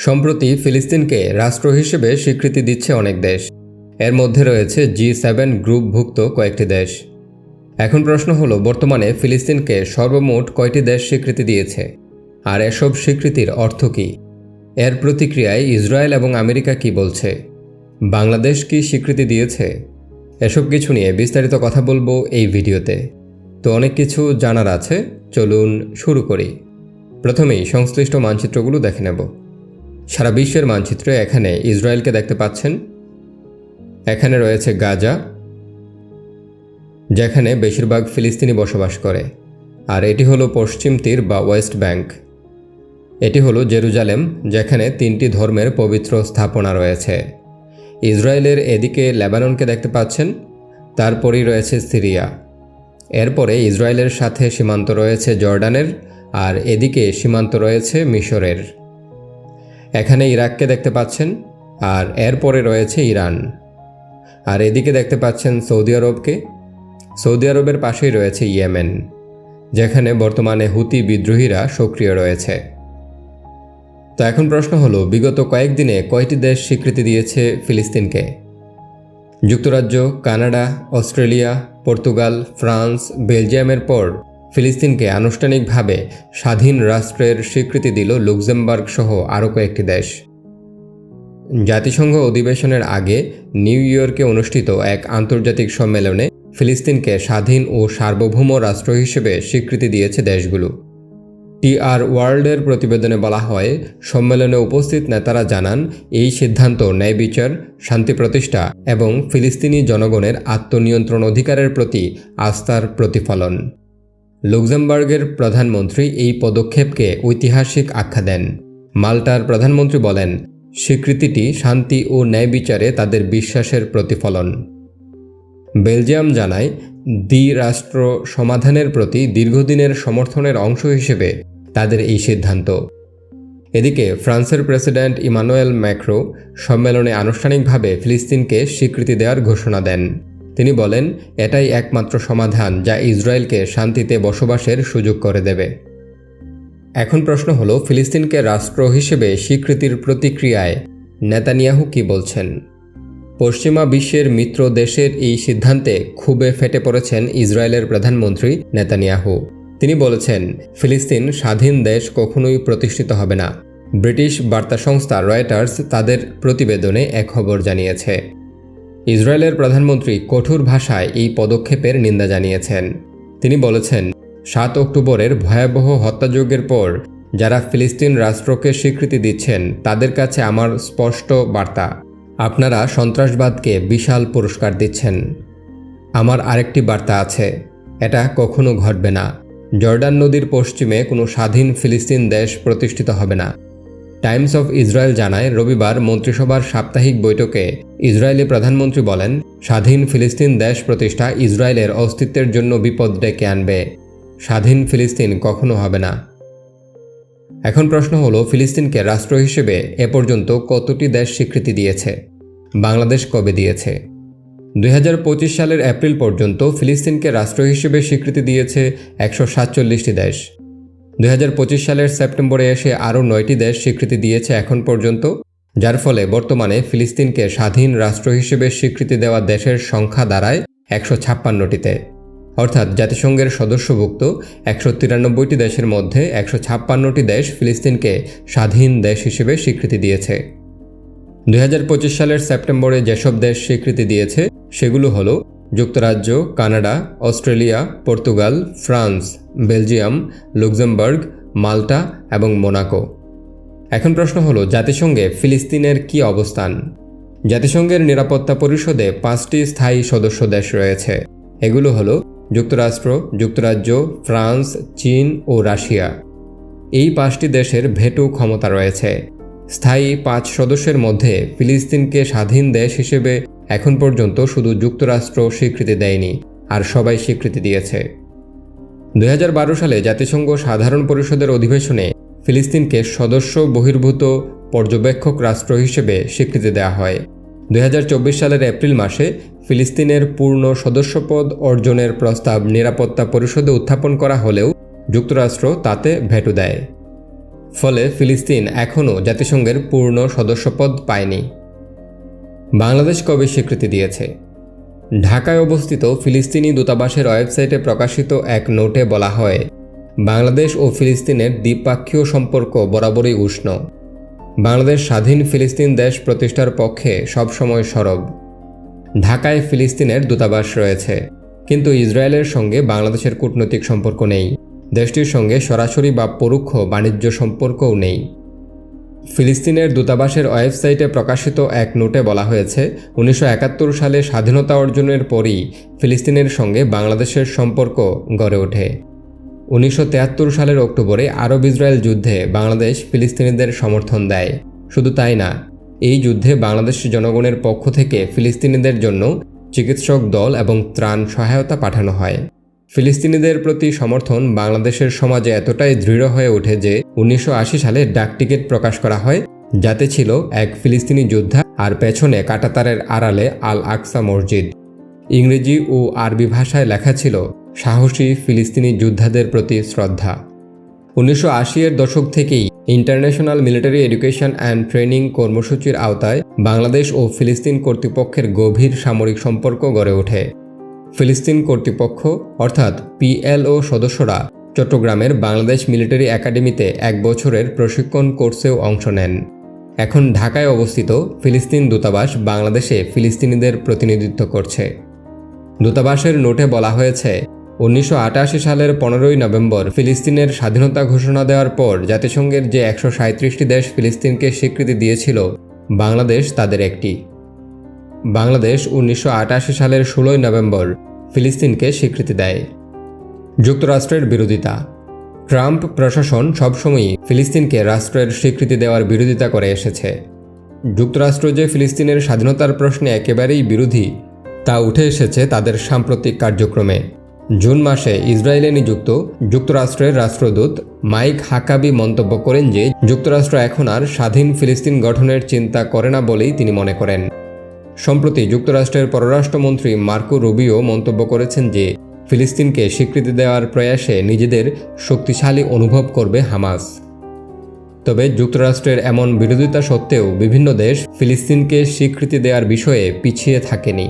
সম্প্রতি ফিলিস্তিনকে রাষ্ট্র হিসেবে স্বীকৃতি দিচ্ছে অনেক দেশ। এর মধ্যে রয়েছে জি সেভেন গ্রুপভুক্ত কয়েকটি দেশ। এখন প্রশ্ন হলো, বর্তমানে ফিলিস্তিনকে সর্বমোট কয়টি দেশ স্বীকৃতি দিয়েছে? আর এসব স্বীকৃতির অর্থ কী? এর প্রতিক্রিয়ায় ইসরায়েল এবং আমেরিকা কি বলছে? বাংলাদেশ কি স্বীকৃতি দিয়েছে? এসব কিছু নিয়ে বিস্তারিত কথা বলব এই ভিডিওতে। তো অনেক কিছু জানার আছে, চলুন শুরু করি। প্রথমেই সংশ্লিষ্ট মানচিত্রগুলো দেখে নেব। সারা বিশ্বের মানচিত্রে এখানে ইসরায়েলকে দেখতে পাচ্ছেন। এখানে রয়েছে গাজা, যেখানে বেশিরভাগ ফিলিস্তিনি বসবাস করে। আর এটি হলো পশ্চিম তীর বা ওয়েস্ট ব্যাংক। এটি হলো জেরুজালেম, যেখানে তিনটি ধর্মের পবিত্র স্থাপনা রয়েছে। ইসরায়েলের এদিকে লেবাননকে দেখতে পাচ্ছেন, তারপরেই রয়েছে সিরিয়া। এরপরে ইসরায়েলের সাথে সীমান্ত রয়েছে জর্ডানের, আর এদিকে সীমান্ত রয়েছে মিশরের। এখানে ইরাককে দেখতে পাচ্ছেন আর এরপরে রয়েছে ইরান। আর এদিকে দেখতে পাচ্ছেন সৌদি আরবকে। সৌদি আরবের পাশেই রয়েছে ইয়েমেন, যেখানে বর্তমানে হুতি বিদ্রোহীরা সক্রিয় রয়েছে। তো এখন প্রশ্ন হলো, বিগত কয়েকদিনে কয়টি দেশ স্বীকৃতি দিয়েছে ফিলিস্তিনকে? যুক্তরাজ্য, কানাডা, অস্ট্রেলিয়া, পর্তুগাল, ফ্রান্স, বেলজিয়ামের পর ফিলিস্তিনকে আনুষ্ঠানিকভাবে স্বাধীন রাষ্ট্রের স্বীকৃতি দিল লুক্সেমবার্গ সহ আরও কয়েকটি দেশ। জাতিসংঘ অধিবেশনের আগে নিউ ইয়র্কে অনুষ্ঠিত এক আন্তর্জাতিক সম্মেলনে ফিলিস্তিনকে স্বাধীন ও সার্বভৌম রাষ্ট্র হিসেবে স্বীকৃতি দিয়েছে দেশগুলো। টিআর ওয়ার্ল্ডের প্রতিবেদনে বলা হয়, সম্মেলনে উপস্থিত নেতারা জানান, এই সিদ্ধান্ত ন্যায় বিচার, শান্তি প্রতিষ্ঠা এবং ফিলিস্তিনি জনগণের আত্মনিয়ন্ত্রণ অধিকারের প্রতি আস্থার প্রতিফলন। লুক্সেমবার্গের প্রধানমন্ত্রী এই পদক্ষেপকে ঐতিহাসিক আখ্যা দেন। মাল্টার প্রধানমন্ত্রী বলেন, স্বীকৃতিটি শান্তি ও ন্যায় বিচারে তাদের বিশ্বাসের প্রতিফলন। বেলজিয়াম জানায়, দ্বি রাষ্ট্র সমাধানের প্রতি দীর্ঘদিনের সমর্থনের অংশ হিসেবে তাদের এই সিদ্ধান্ত। এদিকে, ফ্রান্সের প্রেসিডেন্ট ইমানুয়েল ম্যাক্রো সম্মেলনে আনুষ্ঠানিকভাবে ফিলিস্তিনকে স্বীকৃতি দেওয়ার ঘোষণা দেন। তিনি বলেন, এটাই একমাত্র সমাধান যা ইসরায়েলকে শান্তিতে বসবাসের সুযোগ করে দেবে। এখন প্রশ্ন হলো, ফিলিস্তিনকে রাষ্ট্র হিসেবে স্বীকৃতির প্রতিক্রিয়ায় নেতানিয়াহু কি বলছেন? পশ্চিমা বিশ্বের মিত্র দেশের এই সিদ্ধান্তে খুবে ফেটে পড়েছেন ইসরায়েলের প্রধানমন্ত্রী নেতানিয়াহু। তিনি বলেছেন, ফিলিস্তিন স্বাধীন দেশ কখনোই প্রতিষ্ঠিত হবে না। ব্রিটিশ বার্তা সংস্থা রয়টার্স তাদের প্রতিবেদনে এক খবর জানিয়েছে। ইসরায়েলের প্রধানমন্ত্রী কঠোর ভাষায় এই পদক্ষেপের নিন্দা জানিয়েছেন। তিনি বলেছেন, সাত অক্টোবরের ভয়াবহ হত্যাযজ্ঞের পর যারা ফিলিস্তিন রাষ্ট্রকে স্বীকৃতি দিচ্ছেন, তাদের কাছে আমার স্পষ্ট বার্তা, আপনারা সন্ত্রাসবাদকে বিশাল পুরস্কার দিচ্ছেন। আমার আরেকটি বার্তা আছে, এটা কখনো ঘটবে না। জর্ডান নদীর পশ্চিমে কোনো স্বাধীন ফিলিস্তিন দেশ প্রতিষ্ঠিত হবে না। টাইমস অফ ইসরায়েল জানায়, রবিবার মন্ত্রিসভার সাপ্তাহিক বৈঠকে ইসরায়েলি প্রধানমন্ত্রী বলেন, স্বাধীন ফিলিস্তিন দেশ প্রতিষ্ঠা ইসরায়েলের অস্তিত্বের জন্য বিপদ ডেকে আনবে। স্বাধীন ফিলিস্তিন কখনো হবে না। এখন প্রশ্ন হলো, ফিলিস্তিনকে রাষ্ট্র হিসেবে এ পর্যন্ত কতটি দেশ স্বীকৃতি দিয়েছে? বাংলাদেশ কবে দিয়েছে? দুই হাজার পঁচিশ সালের এপ্রিল পর্যন্ত ফিলিস্তিনকে রাষ্ট্র হিসেবে স্বীকৃতি দিয়েছে একশো সাতচল্লিশটি দেশ। দুই হাজার পঁচিশ সালের সেপ্টেম্বরে এসে আরও নয়টি দেশ স্বীকৃতি দিয়েছে এখন পর্যন্ত, যার ফলে বর্তমানে ফিলিস্তিনকে স্বাধীন রাষ্ট্র হিসেবে স্বীকৃতি দেওয়া দেশের সংখ্যা দাঁড়ায় একশো ছাপ্পান্নটিতে। অর্থাৎ জাতিসংঘের সদস্যভুক্ত একশো তিরানব্বইটি দেশের মধ্যে একশো ছাপ্পান্নটি দেশ ফিলিস্তিনকে স্বাধীন দেশ হিসেবে স্বীকৃতি দিয়েছে। দুই হাজার পঁচিশ সালের সেপ্টেম্বরে যেসব দেশ স্বীকৃতি দিয়েছে, সেগুলো হল যুক্তরাজ্য, Canada, Australia, Portugal, France, Belgium, Luxembourg, Malta এবং মোনাকো। এখন প্রশ্ন হলো, জাতিসংঘে ফিলিস্তিনের কি অবস্থান? জাতিসংঘের নিরাপত্তা পরিষদে পাঁচটি স্থায়ী সদস্য দেশ রয়েছে। এগুলো হলো যুক্তরাষ্ট্র, যুক্তরাজ্য, ফ্রান্স, চীন ও রাশিয়া। এই পাঁচটি দেশের ভেটো ক্ষমতা রয়েছে। স্থায়ী পাঁচ সদস্যের মধ্যে ফিলিস্তিনকে স্বাধীন দেশ হিসেবে এখন পর্যন্ত শুধু যুক্তরাষ্ট্র স্বীকৃতি দেয়নি, আর সবাই স্বীকৃতি দিয়েছে। দুই হাজার বারো সালে জাতিসংঘ সাধারণ পরিষদের অধিবেশনে ফিলিস্তিনকে সদস্য বহির্ভূত পর্যবেক্ষক রাষ্ট্র হিসেবে স্বীকৃতি দেওয়া হয়। দু হাজার চব্বিশ সালের এপ্রিল মাসে ফিলিস্তিনের পূর্ণ সদস্যপদ অর্জনের প্রস্তাব নিরাপত্তা পরিষদে উত্থাপন করা হলেও যুক্তরাষ্ট্র তাতে ভেটো দেয়। ফলে ফিলিস্তিন এখনও জাতিসংঘের পূর্ণ সদস্যপদ পায়নি। বাংলাদেশ কবে স্বীকৃতি দিয়েছে? ঢাকায় অবস্থিত ফিলিস্তিনি দূতাবাসের ওয়েবসাইটে প্রকাশিত এক নোটে বলা হয়, বাংলাদেশ ও ফিলিস্তিনের দ্বিপাক্ষীয় সম্পর্ক বরাবরই উষ্ণ। বাংলাদেশ স্বাধীন ফিলিস্তিন দেশ প্রতিষ্ঠার পক্ষে সবসময় সরব। ঢাকায় ফিলিস্তিনের দূতাবাস রয়েছে, কিন্তু ইসরায়েলের সঙ্গে বাংলাদেশের কূটনৈতিক সম্পর্ক নেই। দেশটির সঙ্গে সরাসরি বা পরোক্ষ বাণিজ্য সম্পর্কও নেই। ফিলিস্তিনের দূতাবাসের ওয়েবসাইটে প্রকাশিত এক নোটে বলা হয়েছে, উনিশশো একাত্তর সালে স্বাধীনতা অর্জনের পরই ফিলিস্তিনের সঙ্গে বাংলাদেশের সম্পর্ক গড়ে ওঠে। উনিশশো সালের অক্টোবরে আরব ইসরায়েল যুদ্ধে বাংলাদেশ ফিলিস্তিনিদের সমর্থন দেয়। শুধু তাই না, এই যুদ্ধে বাংলাদেশ জনগণের পক্ষ থেকে ফিলিস্তিনিদের জন্য চিকিৎসক দল এবং ত্রাণ সহায়তা পাঠানো হয়। ফিলিস্তিনিদের প্রতি সমর্থন বাংলাদেশের সমাজে এতটাই দৃঢ় হয়ে ওঠে যে উনিশশো আশি সালে ডাকটিকিট প্রকাশ করা হয়, যাতে ছিল এক ফিলিস্তিনি যোদ্ধা আর পেছনে কাটাতারের আড়ালে আল আকসা মসজিদ। ইংরেজি ও আরবি ভাষায় লেখা ছিল, সাহসী ফিলিস্তিনি যোদ্ধাদের প্রতি শ্রদ্ধা। উনিশশো আশি এর দশক থেকেই international military education and training কর্মসূচির আওতায় বাংলাদেশ ও ফিলিস্তিন কর্তৃপক্ষের গভীর সামরিক সম্পর্ক গড়ে ওঠে। ফিলিস্তিন কর্তৃপক্ষ, অর্থাৎ পিএলও সদস্যরা, চট্টগ্রামের বাংলাদেশ মিলিটারি একাডেমিতে এক বছরের প্রশিক্ষণ কোর্সেও অংশ নেন। এখন ঢাকায় অবস্থিত ফিলিস্তিন দূতাবাস বাংলাদেশে ফিলিস্তিনিদের প্রতিনিধিত্ব করছে। দূতাবাসের নোটে বলা হয়েছে, উনিশশো আটাশি সালের পনেরোই নভেম্বর ফিলিস্তিনের স্বাধীনতা ঘোষণা দেওয়ার পর জাতিসংঘের যে একশো দেশ ফিলিস্তিনকে স্বীকৃতি দিয়েছিল, বাংলাদেশ তাদের একটি। বাংলাদেশ উনিশশো আটাশি সালের ষোলোই নভেম্বর ফিলিস্তিনকে স্বীকৃতি দেয়। যুক্তরাষ্ট্রের বিরোধিতা। ট্রাম্প প্রশাসন সবসময়ই ফিলিস্তিনকে রাষ্ট্রের স্বীকৃতি দেওয়ার বিরোধিতা করে এসেছে। যুক্তরাষ্ট্র যে ফিলিস্তিনের স্বাধীনতার প্রশ্নে একেবারেই বিরোধী, তা উঠে এসেছে তাদের সাম্প্রতিক কার্যক্রমে। জুন মাসে ইসরায়েলে নিযুক্ত যুক্তরাষ্ট্রের রাষ্ট্রদূত মাইক হাকাবি মন্তব্য করেন যে, যুক্তরাষ্ট্র এখন আর স্বাধীন ফিলিস্তিন গঠনের চিন্তা করে না বলেই তিনি মনে করেন। সম্প্রতি যুক্তরাষ্ট্রের পররাষ্ট্রমন্ত্রী মার্কো রুবিও মন্তব্য করেছেন যে, ফিলিস্তিনকে স্বীকৃতি দেওয়ার প্রয়াসে নিজেদের শক্তিশালী অনুভব করবে হামাস। তবে যুক্তরাষ্ট্রের এমন বিরোধিতা সত্ত্বেও বিভিন্ন দেশ ফিলিস্তিনকে স্বীকৃতি দেওয়ার বিষয়ে পিছিয়ে থাকেনি।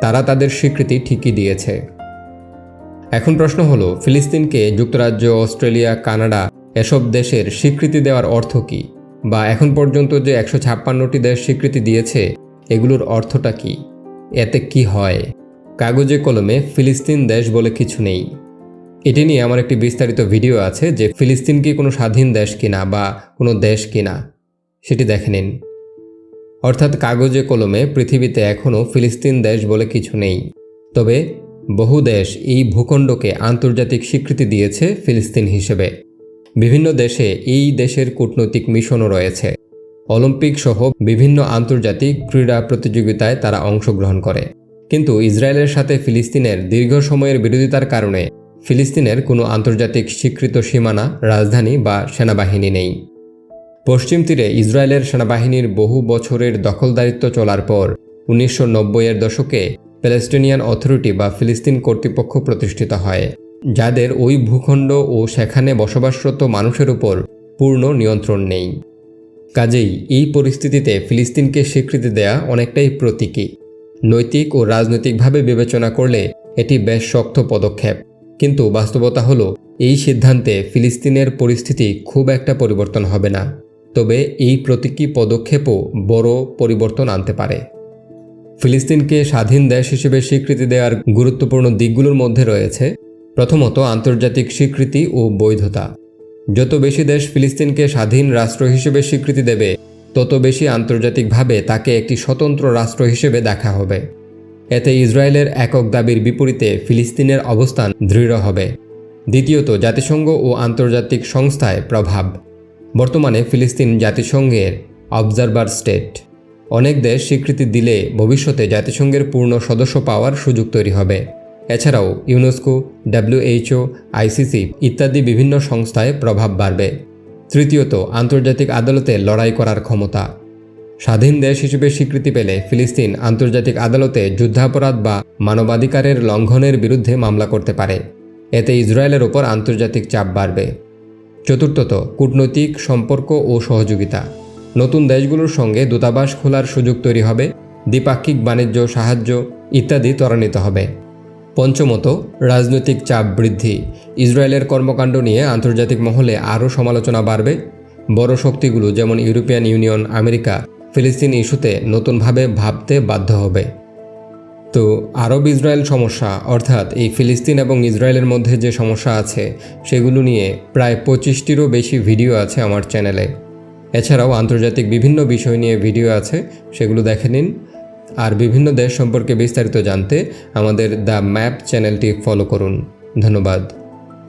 তারা তাদের স্বীকৃতি ঠিকই দিয়েছে। এখন প্রশ্ন হলো, ফিলিস্তিনকে যুক্তরাজ্য, অস্ট্রেলিয়া, কানাডা এসব দেশের স্বীকৃতি দেওয়ার অর্থ কী? বা এখন পর্যন্ত যে একশো ছাপ্পান্নটি দেশ স্বীকৃতি দিয়েছে এগুলোর অর্থটা কি? এতে কি হয়? কাগজে কলমে ফিলিস্তিন দেশ বলে কিছু নেই। এটি নিয়ে আমার একটি বিস্তারিত ভিডিও আছে যে ফিলিস্তিন কি কোনো স্বাধীন দেশ কিনা বা কোনো দেশ কিনা। সেটি দেখে নিন। অর্থাৎ কাগজে কলমে পৃথিবীতে এখনও ফিলিস্তিন দেশ বলে কিছু নেই। তবে বহু দেশ এই ভূখণ্ডকে আন্তর্জাতিক স্বীকৃতি দিয়েছে ফিলিস্তিন হিসেবে। বিভিন্ন দেশে এই দেশের কূটনৈতিক মিশনও রয়েছে। অলিম্পিক সহ বিভিন্ন আন্তর্জাতিক ক্রীড়া প্রতিযোগিতায় তারা অংশগ্রহণ করে। কিন্তু ইসরায়েলের সাথে ফিলিস্তিনের দীর্ঘ সময়ের বিরোধিতার কারণে ফিলিস্তিনের কোনো আন্তর্জাতিক স্বীকৃত সীমানা, রাজধানী বা সেনাবাহিনী নেই। পশ্চিম তীরে ইসরায়েলের সেনাবাহিনীর বহু বছরের দখলদারিত্ব চলার পর উনিশশো এর দশকে প্যালেস্টিনিয়ান অথরিটি বা ফিলিস্তিন কর্তৃপক্ষ প্রতিষ্ঠিত হয়, যাদের ওই ভূখণ্ড ও সেখানে বসবাসরত মানুষের উপর পূর্ণ নিয়ন্ত্রণ নেই। কাজেই এই পরিস্থিতিতে ফিলিস্তিনকে স্বীকৃতি দেয়া অনেকটাই প্রতীকী। নৈতিক ও রাজনৈতিকভাবে বিবেচনা করলে এটি বেশ শক্ত পদক্ষেপ। কিন্তু বাস্তবতা হলো, এই সিদ্ধান্তে ফিলিস্তিনের পরিস্থিতি খুব একটা পরিবর্তন হবে না। তবে এই প্রতীকী পদক্ষেপও বড় পরিবর্তন আনতে পারে। ফিলিস্তিনকে স্বাধীন দেশ হিসেবে স্বীকৃতি দেওয়ার গুরুত্বপূর্ণ দিকগুলোর মধ্যে রয়েছে, প্রথমত আন্তর্জাতিক স্বীকৃতি ও বৈধতা। যত বেশি দেশ ফিলিস্তিনকে স্বাধীন রাষ্ট্র হিসেবে স্বীকৃতি দেবে, তত বেশি আন্তর্জাতিকভাবে তাকে একটি স্বতন্ত্র রাষ্ট্র হিসেবে দেখা হবে। এতে ইসরায়েলের একক দাবির বিপরীতে ফিলিস্তিনের অবস্থান দৃঢ় হবে। দ্বিতীয়ত, জাতিসংঘ ও আন্তর্জাতিক সংস্থায় প্রভাব। বর্তমানে ফিলিস্তিন জাতিসংঘের অবজারভার স্টেট। অনেক দেশ স্বীকৃতি দিলে ভবিষ্যতে জাতিসংঘের পূর্ণ সদস্য পাওয়ার সুযোগ তৈরি হবে। এছাড়াও ইউনেস্কো ডাব্লিউএইচও আইসিসি ইত্যাদি বিভিন্ন সংস্থায় প্রভাব বাড়বে। তৃতীয়ত, আন্তর্জাতিক আদালতে লড়াই করার ক্ষমতা। স্বাধীন দেশ হিসেবে স্বীকৃতি পেলে ফিলিস্তিন আন্তর্জাতিক আদালতে যুদ্ধাপরাধ বা মানবাধিকারের লঙ্ঘনের বিরুদ্ধে মামলা করতে পারে। এতে ইসরায়েলের ওপর আন্তর্জাতিক চাপ বাড়বে। চতুর্থত, কূটনৈতিক সম্পর্ক ও সহযোগিতা। নতুন দেশগুলোর সঙ্গে দূতাবাস খোলার সুযোগ তৈরি হবে, দ্বিপাক্ষিক বাণিজ্য, সাহায্য ইত্যাদি ত্বরান্বিত হবে। পঞ্চমত, রাজনৈতিক চাপ বৃদ্ধি। ইসরায়েলের কর্মকাণ্ড নিয়ে আন্তর্জাতিক মহলে আরও সমালোচনা বাড়বে। বড় শক্তিগুলো যেমন ইউরোপিয়ান ইউনিয়ন, আমেরিকা, ফিলিস্তিন ইস্যুতে নতুনভাবে ভাবতে বাধ্য হবে। তো, আরব ইসরায়েল সমস্যা, অর্থাৎ এই ফিলিস্তিন এবং ইসরায়েলের মধ্যে যে সমস্যা আছে, সেগুলো নিয়ে প্রায় পঁচিশটিরও বেশি ভিডিও আছে আমার চ্যানেলে। এছাড়াও আন্তর্জাতিক বিভিন্ন বিষয় নিয়ে ভিডিও আছে, সেগুলো দেখে নিন। আর বিভিন্ন দেশ সম্পর্কে বিস্তারিত জানতে আমাদের দ্য ম্যাপ চ্যানেলটি ফলো করুন। ধন্যবাদ।